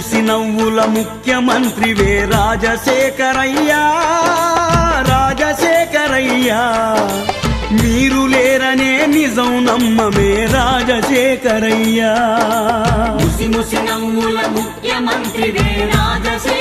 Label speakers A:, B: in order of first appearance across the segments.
A: చూసి ముసి నవ్వుల ముఖ్యమంత్రివే రాజశేఖరయ్యా రాజశేఖరయ్యా. మీరు లేరనే నిజం నమ్మమే రాజశేఖరయ్యా.
B: ముసి ముసి నవ్వుల ముఖ్యమంత్రివే రాజశేఖర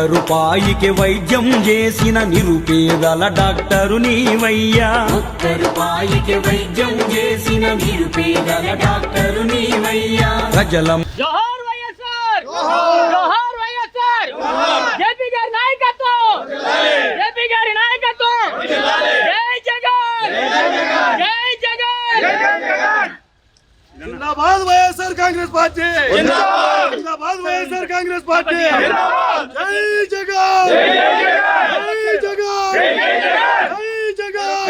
A: ఒక్క రూపాయికి వైద్యం చేసిన నిరుపేదల డాక్టరు నీవయ్యా
B: ఒక్క రూపాయికి వైద్యం చేసిన నిరుపేదల డాక్టరు నీవయ్యా
A: ప్రజలం
C: జోహార్ వైఎస్ఆర్ జోహార్ వైఎస్ఆర్ జేపీ గారి నాయకత్వం జేపీ గారి నాయకత్వం జై జగన్ జై జగన్
D: జిందాబాద్ వైఎస్ఆర్ కాంగ్రెస్ పార్టీ. జిందాబాద్! YSR Congress Party. జై జగన్! జై జగన్! జై జగన్!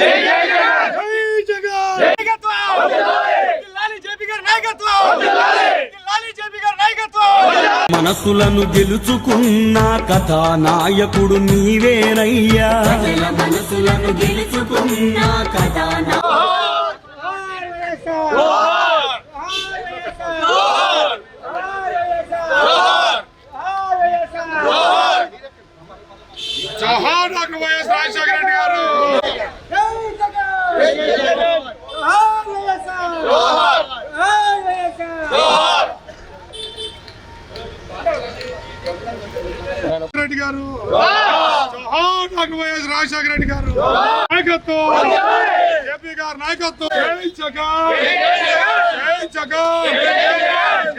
D: జై జగన్!
A: మనసులను గెలుచుకున్న కథా నాయకుడు
B: నీవేనయ్యా. మనసులను గెలుచుకున్న
D: కథా రాజశేఖర రెడ్డి గారు. రెడ్డి గారు. Doctor YS Rajasekhara Reddy garu. నాయకత్వం! ఏపీ గారు నాయకత్వం! జగన్! జగన్!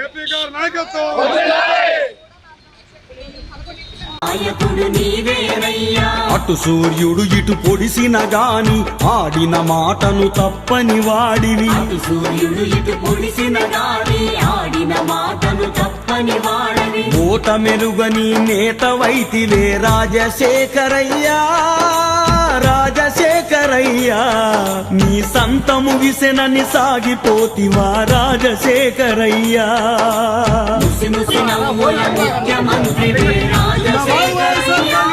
D: ఏపీ గారు నాయకత్వం!
A: అటు సూర్యుడు ఇటు పొడిసిన గాని ఆడిన మాటను తప్పని వాడివి.
B: అటు సూర్యుడు ఇటు పొడిసిన గాని ఆడిన మాటను తప్పని వాడని
A: ఓట మెరుగని నేత వైతివే రాజశేఖరయ్యా. రాజశేఖరయ్యా నీ సంతము విసెనని సాగిపోతివా రాజశేఖరయ్యా.
B: ముఖ్యమంత్రి రాజశేఖరయ్యా.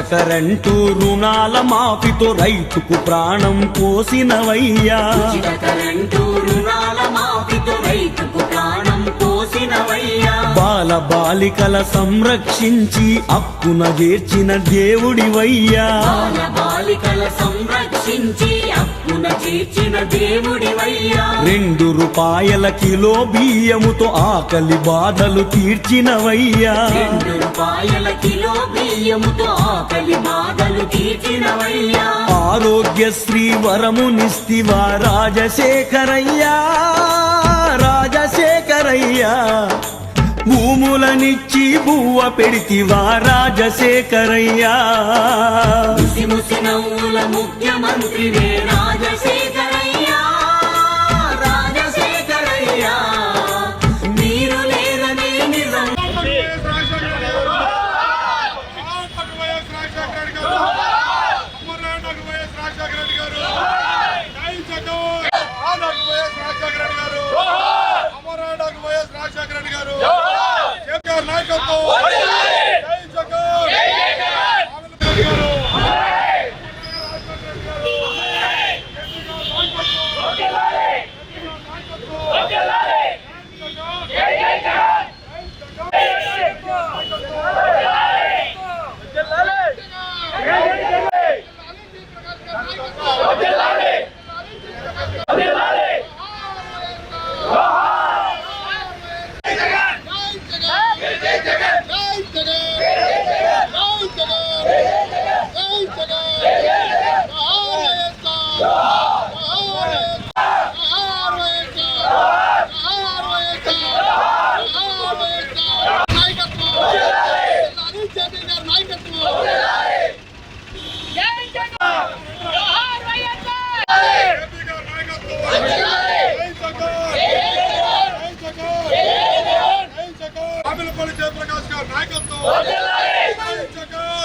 A: కరెంటు రుణాల మాఫీతో రైతుకు ప్రాణం పోసినవయ్యా. బాల బాలికల సంరక్షించి అక్కున చేర్చిన దేవుడివయ్యా.
B: బాల బాలికల సంరక్షించి అప్పున చేర్చిన దేవుడివయ్యా.
A: రెండు రూపాయల కిలో బియ్యముతో ఆకలి బాధలు తీర్చినవయ్యా.
B: రెండు రూపాయల కిలో బియ్యముతో ఆకలి బాధలు తీర్చినవయ్యా
A: ఆరోగ్యశ్రీ వరమునిస్తివా రాజశేఖరయ్యా రాజశేఖరయ్యా. భూములనిచ్చి భూవ పెడితివా రాజశేఖరయ్యా.
B: ముసి ముసి నవ్వుల ముఖ్యమంత్రి రాజశేఖర
C: జోహార్
D: కేసీఆర్ నాయకత్వం. జగన్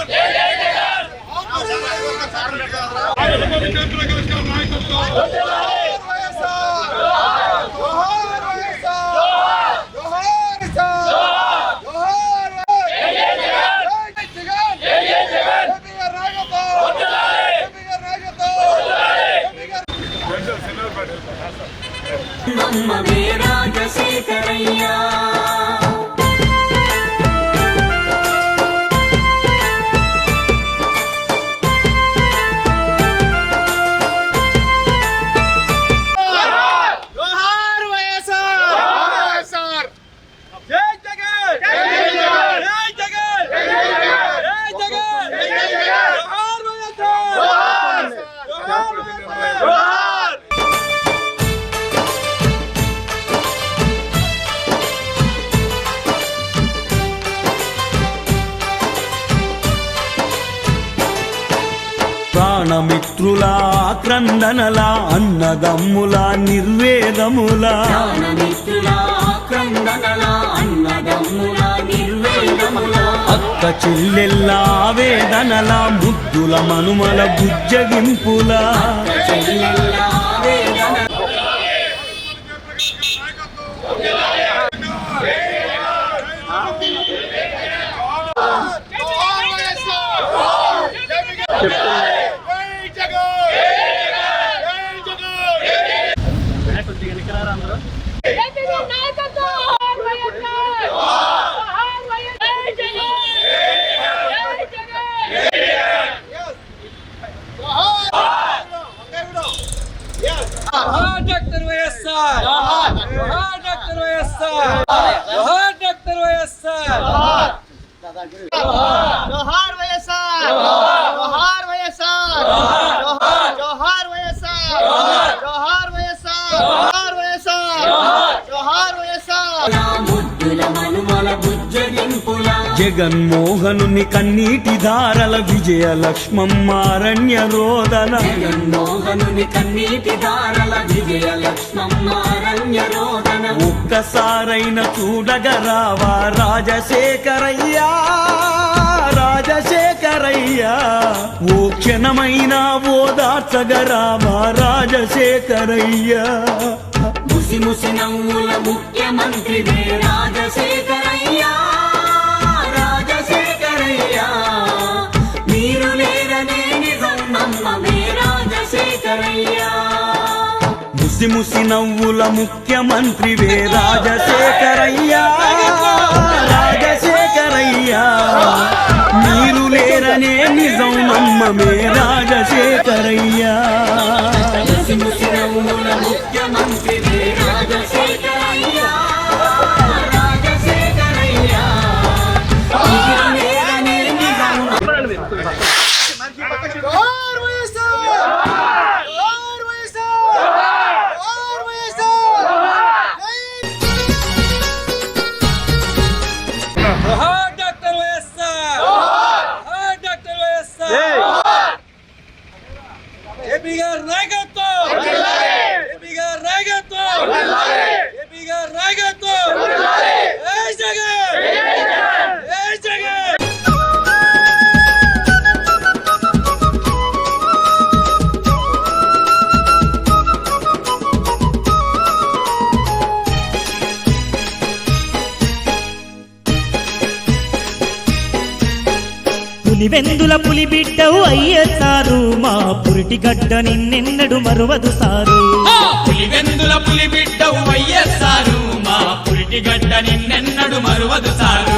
A: ప్రాణమిత్రుల క్రందనల అన్నదమ్ముల నిర్వేదముల.
B: ప్రాణమిత్రుల క్రందనల అన్నదమ్ముల నిర్వేదముల.
A: అక్క చెల్లెల్ల వేదనల ముద్దుల మనుమల బుజ్జగింపుల
B: చెల్లెల్ల వేదన
D: జోహార్ వైఎస్ఆర్ జై జగన్ జై జగన్
C: జేపీ గారి నాయకత్వం జోహార్ వైఎస్ఆర్ జోహార్ వైఎస్ఆర్ జై జగన్ జై జగన్
E: జోహార్ డాక్టర్ వైఎస్ఆర్ జోహార్ డాక్టర్ వైఎస్ఆర్ జోహార్ డాక్టర్ వైఎస్ఆర్
F: జోహార్ వైఎస్ఆర్ జోహార్ వైఎస్ఆర్ జోహార్ వైఎస్ఆర్ జోహార్ వైఎస్ఆర్ జోహార్ వైఎస్ఆర్ జోహార్ వైఎస్ఆర్
B: ముద్దుల మనుమల బుజ్జగింపుల
A: జగన్మోహనుని కన్నీటి ధారల విజయ లక్ష్మమ్మారణ్య రోదన.
B: జగన్మోహనుని కన్నీటి దారల విజయ లక్ష్మమ్మారణ్య రోదన.
A: ఒక్కసారైన చూడగరావా రాజశేఖరయ్యా రాజశేఖరయ్యా. ఓ క్షణమైన ఓదార్చగరావా రాజశేఖరయ్యా.
B: ముసి ముసి నవ్వుల ముఖ్యమంత్రివే రాజశేఖరయ్యా. రాజశేఖరయ్యా మీరు లేరనే నిజం నమ్మమే రాజశేఖరయ్యా.
A: ముసి ముసి నవ్వుల ముఖ్యమంత్రివే రాజశేఖరయ్యా. రాజశేఖరయ్యా మీరు లేరనే నిజం నమ్మమే రాజశేఖరయ్యా.
B: ముసి ముసి నవ్వుల ముఖ్యమంత్రివే
G: బిడ్డవు అయ్యేసారు మా పురిటి గడ్డ నిన్నెన్నడు మరువదు సారు.
H: పులివెందుల పులి బిడ్డవు వయ్యేస్తారు మా పురిటి గడ్డ నిన్నెన్నడు మరువదు సారు.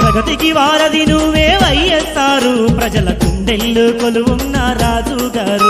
G: ప్రగతికి వారధి నువ్వే అయ్యేసారు ప్రజల కుండెళ్ళు కొలువున్న రాజు గారు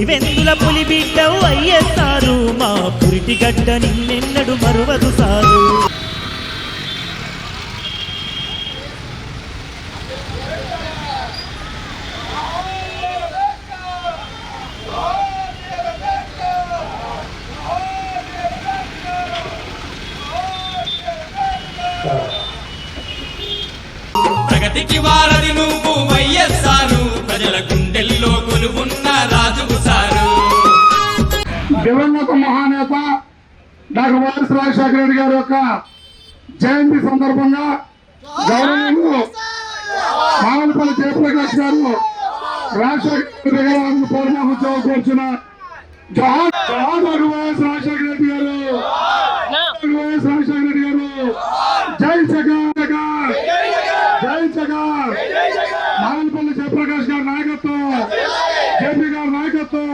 H: నివెందుల పులి బిడ్డవు అయ్యేస్తారు మా
G: పురిటి గడ్డ నిన్నెన్నడు మరువదు సారు.
H: ప్రగతికి వారది నువ్వు వైఎస్ఆర్
D: దివంగత మహానేత డాక్టర్ వైఎస్ రాజశేఖర రెడ్డి గారి యొక్క జయంతి సందర్భంగా గౌరవనీయులు మామలపల్లి జయప్రకాష్ గారు రాజశేఖర రెడ్డి గారు పూర్ణోత్సవం కూర్చున్న జవహర్ జవహర్ డాక్టర్ వైఎస్ రాజశేఖర రెడ్డి గారు. వైఎస్ రాజశేఖర రెడ్డి గారు జై జగన్ మామలపల్లి జయప్రకాష్ గారి నాయకత్వం జేపీ గారి నాయకత్వం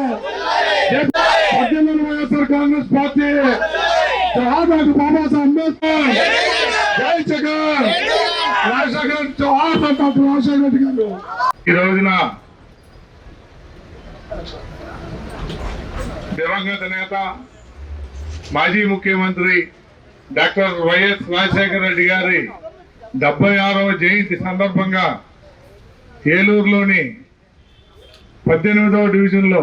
D: పద్దెనిమిది YSR Congress Party Jawahar doctor Babasaheb Ambedkar జై జగన్ రాజశేఖర్ జవహర్ డాక్టర్ రాజశేఖర రెడ్డి గారు
I: ఈ రోజున దివంగత మాజీ ముఖ్యమంత్రి డాక్టర్ వైఎస్ రాజశేఖర రెడ్డి గారి డెబ్బై ఆరవ జయంతి సందర్భంగా ఏలూరులోని పద్దెనిమిదవ డివిజన్లో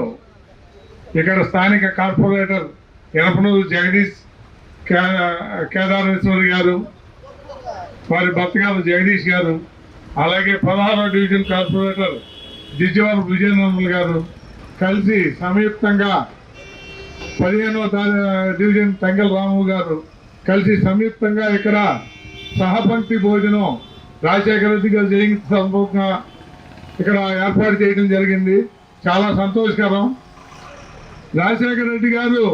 I: ఇక్కడ స్థానిక కార్పొరేటర్ ఎనపనూరు జగదీష్ కే- కేదారేశ్వరి గారు వారి భర్త జగదీష్ గారు అలాగే పదహారో డివిజన్ కార్పొరేటర్ దిజ్జవరం విజయనర్మల్ గారు కలిసి సంయుక్తంగా పదిహేనవ డివిజన్ తెంగల్ రాము గారు కలిసి సంయుక్తంగా ఇక్కడ సహపంక్తి భోజనం రాజశేఖర రెడ్డి గారు జయంతి సందర్భంగా ఇక్కడ ఏర్పాటు చేయడం జరిగింది. చాలా సంతోషకరం. రాజశేఖర రెడ్డి గారు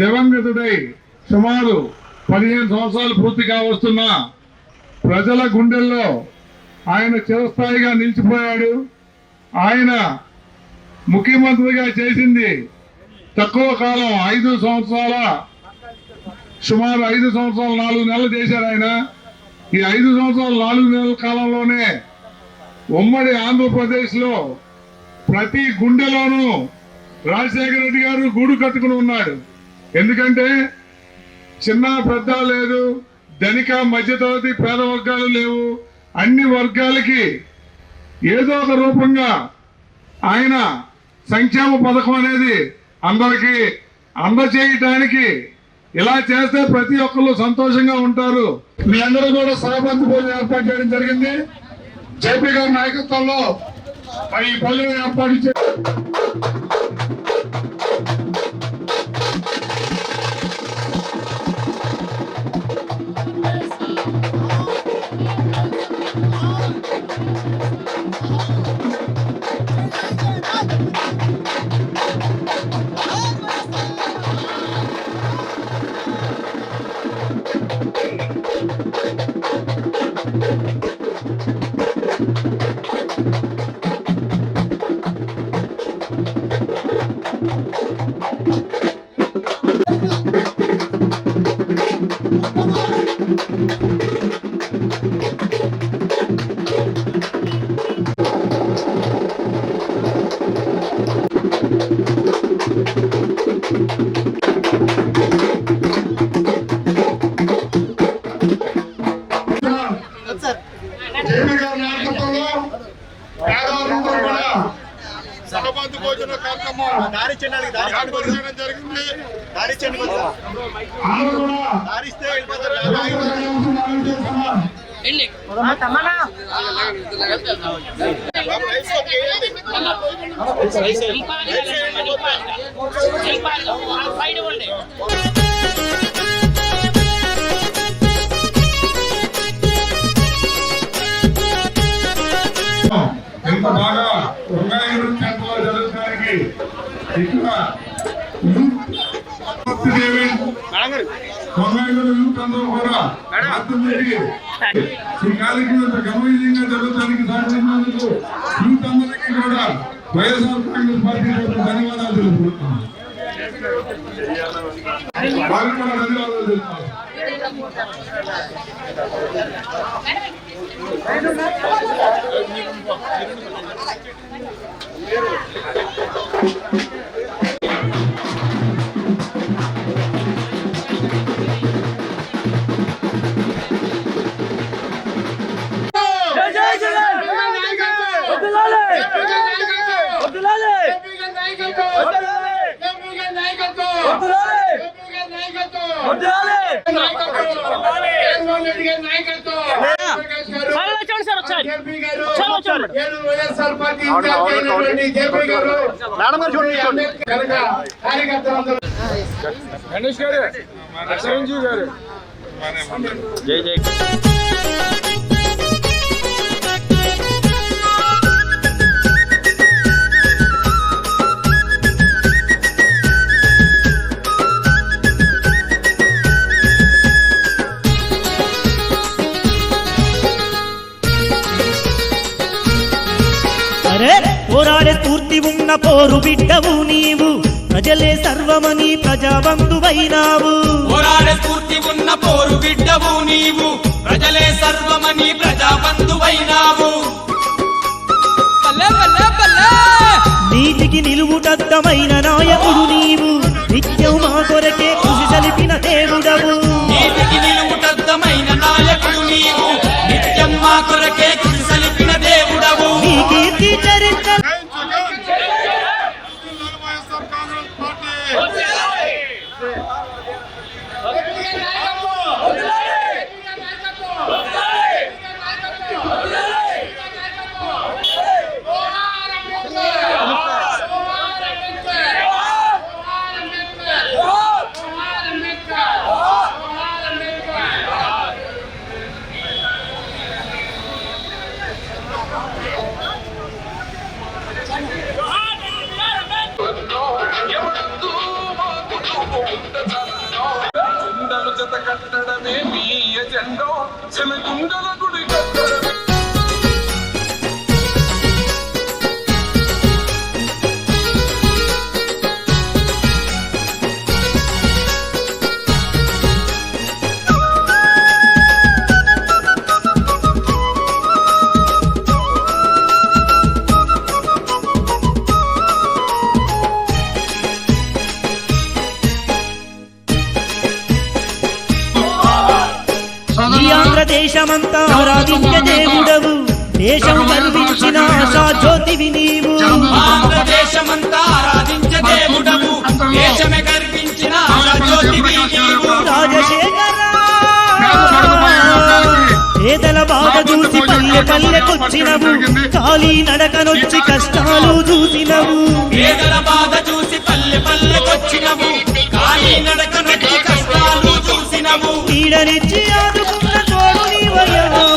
I: దివంగతుడై సుమారు పదిహేను సంవత్సరాలు పూర్తి కావస్తున్న ప్రజల గుండెల్లో ఆయన చిరస్థాయిగా నిలిచిపోయాడు. ఆయన ముఖ్యమంత్రిగా చేసింది తక్కువ కాలం ఐదు సంవత్సరాల సుమారు ఐదు సంవత్సరాలు నాలుగు నెలలు చేశారు ఆయన. ఈ ఐదు సంవత్సరాలు నాలుగు నెలల కాలంలోనే ఉమ్మడి ఆంధ్రప్రదేశ్లో ప్రతి గుండెలోనూ రాజశేఖర రెడ్డి గారు గూడు కట్టుకుని ఉన్నాడు. ఎందుకంటే చిన్న పెద్ద లేదు ధనిక మధ్యతరగతి పేద వర్గాలు లేవు. అన్ని వర్గాలకి ఏదో ఒక రూపంగా ఆయన సంక్షేమ పథకం అనేది అందరికీ అందచేయటానికి ఇలా చేస్తే ప్రతి ఒక్కరు సంతోషంగా ఉంటారు. మీ అందరూ కూడా సహబంధి భోజనం ఏర్పాటు చేయడం జరిగింది. జేపీ గారి నాయకత్వంలో ఈ పల్లె ఏర్పాటు యూత్ అందరూ కూడా రాత్రి ఈ కార్యక్రమం గమనీయంగా జరగడానికి సహకరించినందుకు యూత్ కూడా వైఎస్ఆర్ కాంగ్రెస్ పార్టీ ధన్యవాదాలు తెలుపుతున్నాను ధన్యవాదాలు తెలుపుతున్నాను
F: गंगाले गंगाले गंगाले गंगाले
G: गंगाले गंगाले స్ఫూర్తి ఉన్న పోరు బిడ్డవు నీవు. ప్రజలే సర్వమని ప్రజాబంధువైనావు
H: పోరాడే స్ఫూర్తి ఉన్న పోరు బిడ్డవు నీవు. ప్రజలే సర్వమని ప్రజాబంధువైనావు
G: నీతికి నిలువుటద్దమైన నాయకుడు నీవు. నిత్యం మా కొరకే కృషి సలిపిన దేవుడవు.
H: నీతికి
J: కట్టడమే మీ ఎజెండో చెలగుండల గుడి కట్టడమే
G: ఆంధ్రదేశమంతా ఆరాధించే దేవుడవు. దేశం గర్వించిన ఆశా జ్యోతివి నీవు.
H: ఆంధ్రదేశమంతా ఆరాధించే దేవుడవు. దేశమే గర్వించిన జ్యోతివి నీవు.
G: రాజశేఖర పేదల బాధ చూసి పల్లె పల్లెకొచ్చినవు. ఖాళీ నడకనొచ్చి కష్టాలు చూసినవు.
H: పేదల బాధ చూసి పల్లె పల్లెకొచ్చినవు. కాలి నడక నచ్చి కష్టాలు చూసినవు.
G: నీడనిచ్చి ఆదుకున్న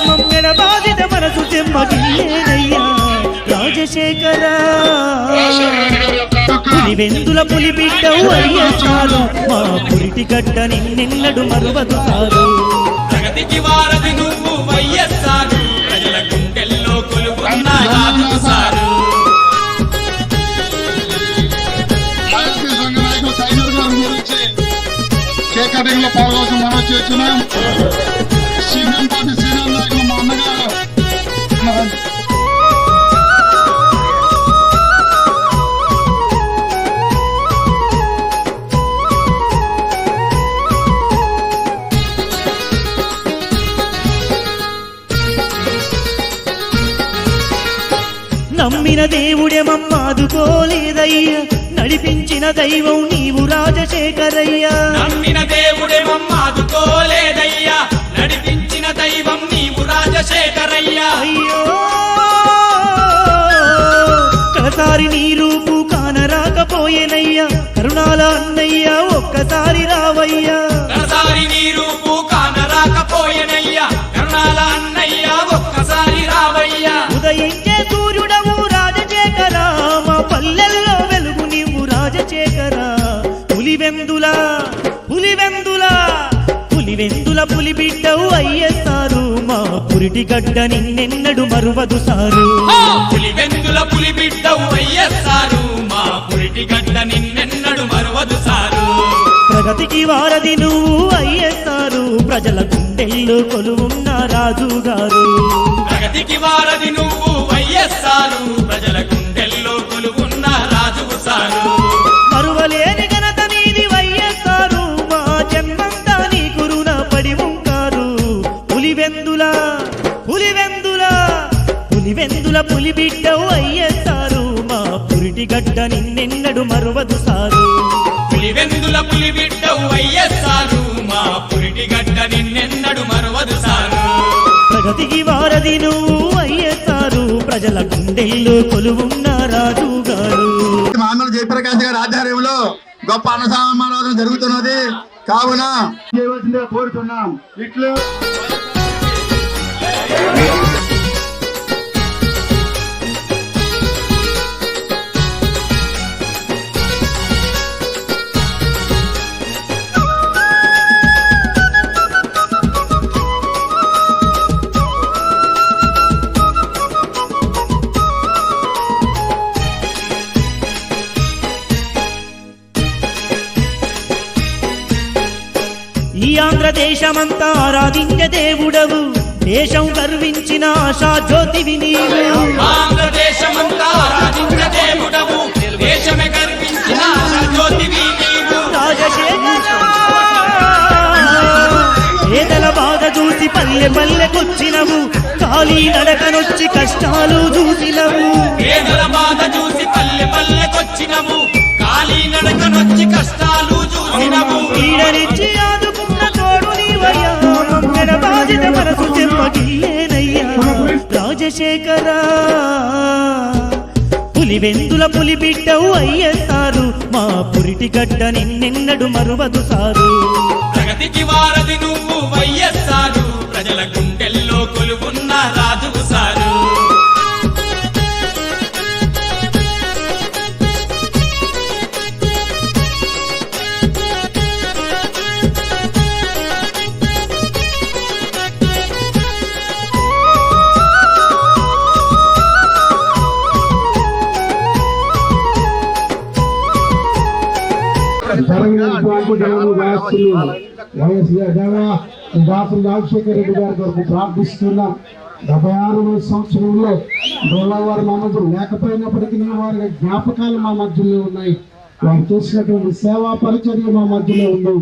G: మమ్మెడ బాధిత మనసు చెమ్మగిల్లేనయ్యా. రాజశేఖర. పులి వెందుల పులి బిడ్డవు అయ్యేసారు మా పురిటి గడ్డ నిన్నెన్నడు మరువదు సారు
H: ప్రగతికి వారధి నువ్వు ప్రజల గుండెల్లో కొలువున్న సారు.
I: లో మనం చేస్తున్నాం. పార్టీ సీనియర్ నాయకులు మా అన్నగారు
G: నమ్మిన దేవుడే మమ్మాదుకోలేదయ్యా నడిపించిన దైవం నీవు రాజశేఖరయ్యా.
H: నమ్మిన దేవుడే మమ్మాదుకోలేదయ్యా రాజశేఖరయ్యా
G: అయ్యో నీ రూపు కానరాకపోయేనయ్యా. కరుణాల అన్నయ్యా ఒక్కసారి రావయ్యా.
H: కనసారి నీ రూపు కానరాకపోయెనయ్యా. కరుణాల అన్నయ్య ఒక్కసారి రావయ్యా.
G: ఉదయించే సూర్యుడవు రాజశేఖర. మా పల్లెల్లో వెలుగు నీవు రాజశేఖర. పులివెందుల పులివెందుల. పులివెందుల పులి బిడ్డవు అయ్యేస్తారు మా పురిటి గడ్డ నిన్నెన్నడు మరువదు సారు.
H: పులి వెందుల పులి బిడ్డవు అయ్యేస్తారు మా పురిటి గడ్డ నిన్నెన్నడు మరువదు సారు.
G: ప్రగతికి వారధి నువ్వు అయ్యేస్తారు ప్రజల గుండెల్లో కొలువున్న రాజు గారు
H: ప్రగతికి వారధి నువ్వు వైఎస్ఆరు ప్రజల గడ్డ నిన్నెన్నడు మరువదు సారు.
G: పులివెందుల పులిబిడ్డవు అయ్యసారు. మా పురిటి గడ్డ నిన్నెన్నడు మరువదు సారు. ప్రగతికి వారది నువ్వు అయ్యసారు. ప్రజల గుండెల్లో కొలువున్న రాజు గారు.
K: మామూలు జయప్రకాశ్ గారు ఆధ్వర్యంలో గొప్ప అనుసంధానం జరుగుతున్నది. కావున చేయవలసిందిగా కోరుతున్నాం. ఇట్లు.
G: ఈ ఆంధ్రదేశమంతా ఆరాధించే దేవుడవు. దేశం గర్వించిన ఆశా జ్యోతివి నీవు.
H: ఆంధ్రదేశమంతా రాజించ దేవుడవు. దేశమే గర్వించిన జ్యోతివి నీవు.
G: రాజశేఖర! పేదల బాధ చూసి పల్లె పల్లెకొచ్చినవు ఖాళీ నడకనొచ్చి కష్టాలు చూసినవు
H: పేదల బాధ చూసి పల్లె పల్లెకొచ్చినము కాలి నడకనొచ్చి కష్టాలు చూసినము
G: ఈడనిచ్చి మమ్మెడ బాధిత మనసు చెమ్మగిల్లేనయ్యా రాజశేఖర పులివెందుల పులి బిడ్డవు అయ్యేస్తారు మా పురిటి గడ్డ నిన్నెన్నడు మరువదు సారు.
H: ప్రగతికి వారధి నువ్వు వైఎస్ఆరు ప్రజల
D: దాసులు రాజశేఖర రెడ్డి గారి కొరకు ప్రార్థిస్తున్నాం డెబ్బై ఆరు సంవత్సరంలో డోలావారి మా మధ్య లేకపోయినప్పటికీ వారి జ్ఞాపకాలు మా మధ్యలో ఉన్నాయి వారు చేసినటువంటి సేవా పరిచర్య మా మధ్యలో ఉంది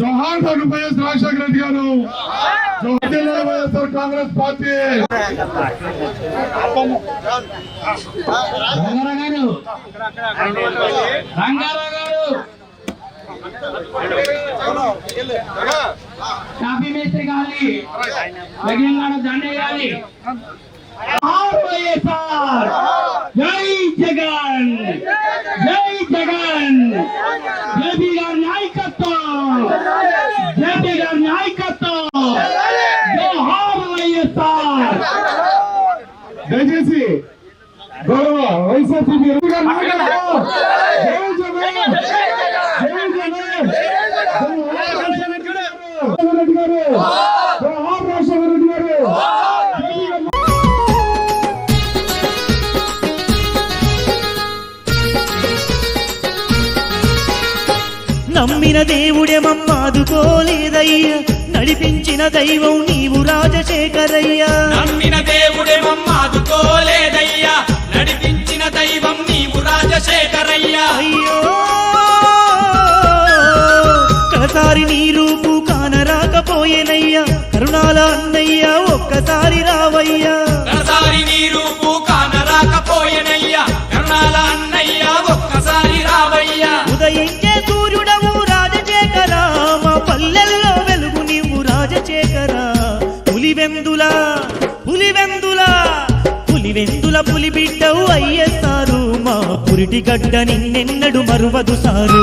D: జోహార్ YS Rajasekhara Reddy garu. YSR Congress party.
F: Rangarao గారు. కాఫీ మేస్త్రి గారి. తెలంగాణ దండే గారి. ఆర్వైఎస్ఆర్ జై జగన్ జై జగన్ జేపీ గారి నాయకత్వం జేపీ గారి నాయకత్వం
D: దయచేసి గౌరవ వైఎస్ఆర్సీపీ నాయకత్వం. జై జగన్ జై జగన్ రెడ్డి గారు
G: నమ్మిన దేవుడే మమ్మాదుకోలేదయ్యా. నడిపించిన దైవం నీవు రాజశేఖరయ్యా.
H: నమ్మిన దేవుడే
G: మమ్మ పులివెందుల పులి బిడ్డవు అయ్యేస్తారు మా పురిటి గడ్డ నిన్నెన్నడు మరువదు సారు.